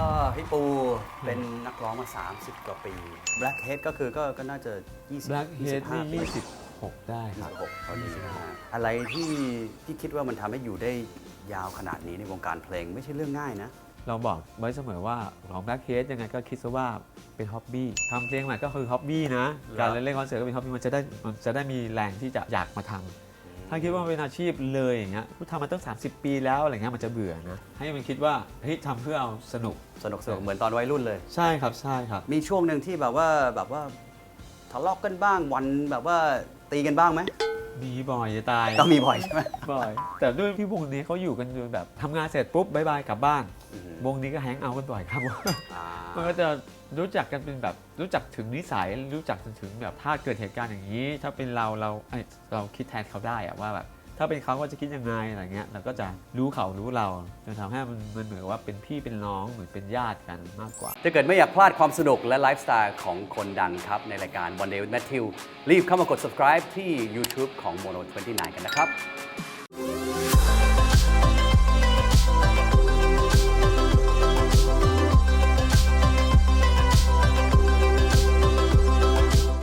ก็พี่ปูเป็นนักร้องมา 30 กว่าปี Blackhead ก็คือก็ก็น่าจะ 20 Blackhead 25ปี นี่26 ได้ครับ 26พอดีนะฮะอะไรที่ที่คิดว่ามันทำให้อยู่ได้ยาวขนาดนี้ในวงการเพลงไม่ใช่เรื่องง่ายนะ เราบอกไว้เสมอว่าร้องแบ็คเฮดยังไงก็คิดซะว่าเป็นฮ็อบบี้ทำเพลงใหม่ก็คือฮ็อบบี้นะการเล่นคอนเสิร์ตก็เป็นฮ็อบบี้มันจะได้มันจะได้มีแรงที่จะอยากมาทำ ถ้าคิดว่ามันเป็นอาชีพเลยอย่างเงี้ยกูทำมาตั้ง 30 ปีแล้วอะไรเงี้ยมันจะเบื่อนะ ให้มันคิดว่าเฮ้ยทำเพื่อเอาสนุก สนุกสนุกเหมือนตอนวัยรุ่นเลย ใช่ครับใช่ครับ มีช่วงหนึ่งที่แบบว่าแบบว่าทะเลาะกันบ้างวันแบบว่าตีกันบ้างไหม มีบ่อยจะตายต้องมีบ่อยใช่ไหมบ่อย แต่ด้วยที่วงนี้เขาอยู่กันจนแบบทำงานเสร็จปุ๊บบายบายกลับบ้านอืมวงนี้ก็แฮงเอาท์กันบ่อยครับอ่ามันก็จะรู้จักกันเป็นแบบรู้จักถึงนิสัยรู้จักถึงแบบถ้าเกิดเหตุการณ์อย่างนี้ ถ้าเป็นเราเราเอ้ยเราคิดแทนเขาได้อะว่าแบบ ถ้าเป็นเขาก็จะคิดยังไงอะไรเงี้ยเราก็จะรู้เขารู้เราจนทำให้มันมันเหมือนว่าเป็นพี่เป็นน้องเหมือนเป็นญาติกันมากกว่าถ้าเกิดไม่อยากพลาดความสนุกและไลฟ์สไตล์ของคนดังครับ ในรายการ One Day with Matthew รีบเข้ามากด subscribe ที่ YouTube ของ Mono 29 กันนะครับ